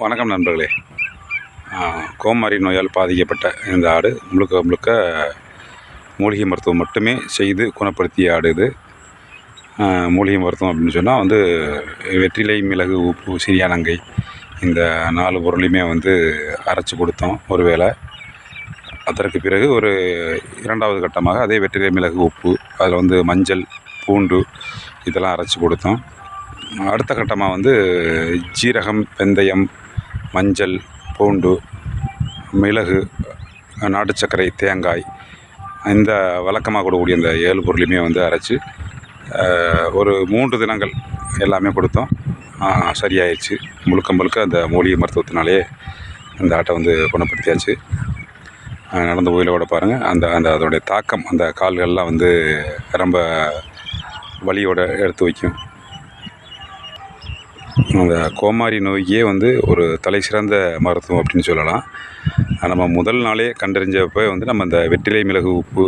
வணக்கம் நண்பர்களே. கோமாரி நோயால் பாதிக்கப்பட்ட இந்த ஆடு முழுக்க முழுக்க மூலிகை மருத்துவம் மட்டுமே செய்து குணப்படுத்திய ஆடு இது. மூலிகை மருத்துவம் அப்படின்னு சொன்னால் வந்து வெற்றிலை மிளகு உப்பு சிறியானங்கை இந்த நாலு பொருளையுமே வந்து அரைச்சி கொடுத்தோம் ஒரு வேளை அதற்கு பிறகு ஒரு இரண்டாவது கட்டமாக அதே வெற்றிலை மிளகு உப்பு அதில் வந்து மஞ்சள் பூண்டு இதெல்லாம் அரைச்சி கொடுத்தோம். அடுத்த கட்டமாக வந்து ஜீரகம் வெந்தயம் மஞ்சள் பூண்டு மிளகு நாட்டு சர்க்கரை தேங்காய் இந்த வழக்கமாக கூடக்கூடிய இந்த ஏழு பொருளையுமே வந்து அரைச்சி ஒரு மூன்று தினங்கள் எல்லாமே கொடுத்தோம். சரியாயிடுச்சு. முழுக்க முழுக்க அந்த மூலிகை மருத்துவத்தினாலே அந்த ஆட்டை வந்து குணப்படுத்தியாச்சு. அஹ், நடந்த கூட பாருங்கள் அந்த அந்த அதோடைய தாக்கம் அந்த கால்கள்லாம் வந்து ரொம்ப வலியோடு எடுத்து வைக்கும். அந்த கோமாரி நோய்க்கே வந்து ஒரு தலை சிறந்த மருத்துவம் அப்படின்னு சொல்லலாம். நம்ம முதல் நாளே கண்டறிஞ்சப்போ வந்து நம்ம இந்த வெற்றிலை மிளகு உப்பு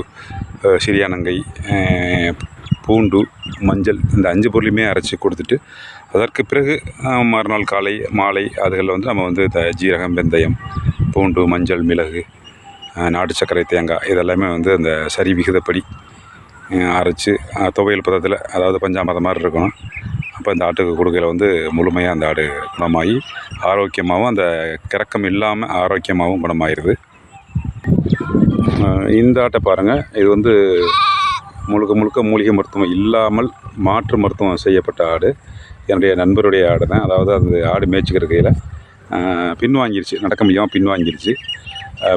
சிறியானங்கை பூண்டு மஞ்சள் இந்த அஞ்சு பொருளையுமே அரைச்சி கொடுத்துட்டு அதற்கு பிறகு மறுநாள் காலை மாலை அதுகளில் வந்து நம்ம வந்து இந்த ஜீரகம் வெந்தயம் பூண்டு மஞ்சள் மிளகு நாட்டு சர்க்கரை தேங்காய் இதெல்லாமே வந்து அந்த சரி விகிதப்படி அரைச்சி அரைச்சு துவையல் பதத்தில் அதாவது பஞ்சாமதம் மாதிரி இருக்கணும். அப்போ இந்த ஆட்டுக்கு கொடுக்கையில் வந்து முழுமையாக அந்த ஆடு குணமாகி ஆரோக்கியமாகவும் அந்த கிறக்கம் இல்லாமல் ஆரோக்கியமாகவும் குணமாயிருது. இந்த ஆட்டை பாருங்கள் இது வந்து முழுக்க முழுக்க மூலிகை மருத்துவம் இல்லாமல் மாற்று மருத்துவம் செய்யப்பட்ட ஆடு. என்னுடைய நண்பருடைய ஆடு தான் அதாவது அந்த ஆடு மேய்ச்சிக்கிற கையில் பின்வாங்கிருச்சு. நடக்க முடியாமல் பின்வாங்கிருச்சு.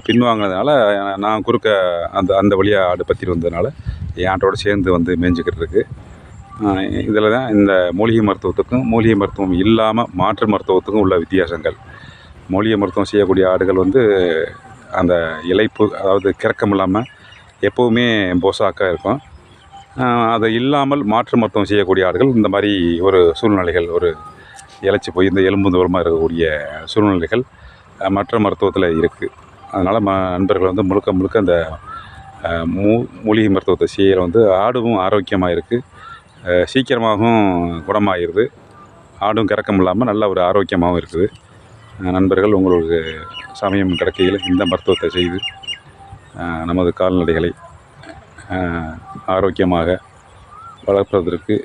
பின்வாங்கினதுனால நான் குறுக்க அந்த அந்த வழியாக ஆடு பற்றிட்டு வந்ததுனால என் ஆட்டோட சேர்ந்து வந்து மேய்ஞ்சிக்கிறதுக்கு இதில் தான் இந்த மூலிகை மருத்துவத்துக்கும் மூலிகை மருத்துவம் இல்லாமல் மாற்று மருத்துவத்துக்கும் உள்ள வித்தியாசங்கள். மூலிகை மருத்துவம் செய்யக்கூடிய ஆடுகள் வந்து அந்த இலைப்பு அதாவது கிறக்கம் இல்லாமல் எப்போவுமே போசாக்காக இருக்கும். அது இல்லாமல் மாற்று மருத்துவம் செய்யக்கூடிய ஆடுகள் இந்த மாதிரி ஒரு சூழ்நிலைகள் ஒரு இழைச்சி போய் இந்த எலும்பு தூரமாக இருக்கக்கூடிய சூழ்நிலைகள் மற்ற மருத்துவத்தில் இருக்குது அதனால் ம நண்பர்கள் வந்து முழுக்க முழுக்க அந்த மூ மூலிகை மருத்துவத்தை செய்கிற வந்து ஆடும் ஆரோக்கியமாக இருக்குது சீக்கிரமாகவும் குணமாகிடுது ஆடும் கிறக்கம் இல்லாமல் நல்ல ஒரு ஆரோக்கியமாகவும் இருக்குது. நண்பர்கள் உங்களுக்கு சமயம் கிடைக்கையில் இந்த மருத்துவத்தை செய்து நமது கால்நடைகளை ஆரோக்கியமாக வளர்ப்பதற்கு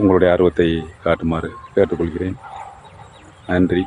உங்களுடைய ஆர்வத்தை காட்டுமாறு கேட்டுக்கொள்கிறேன். நன்றி.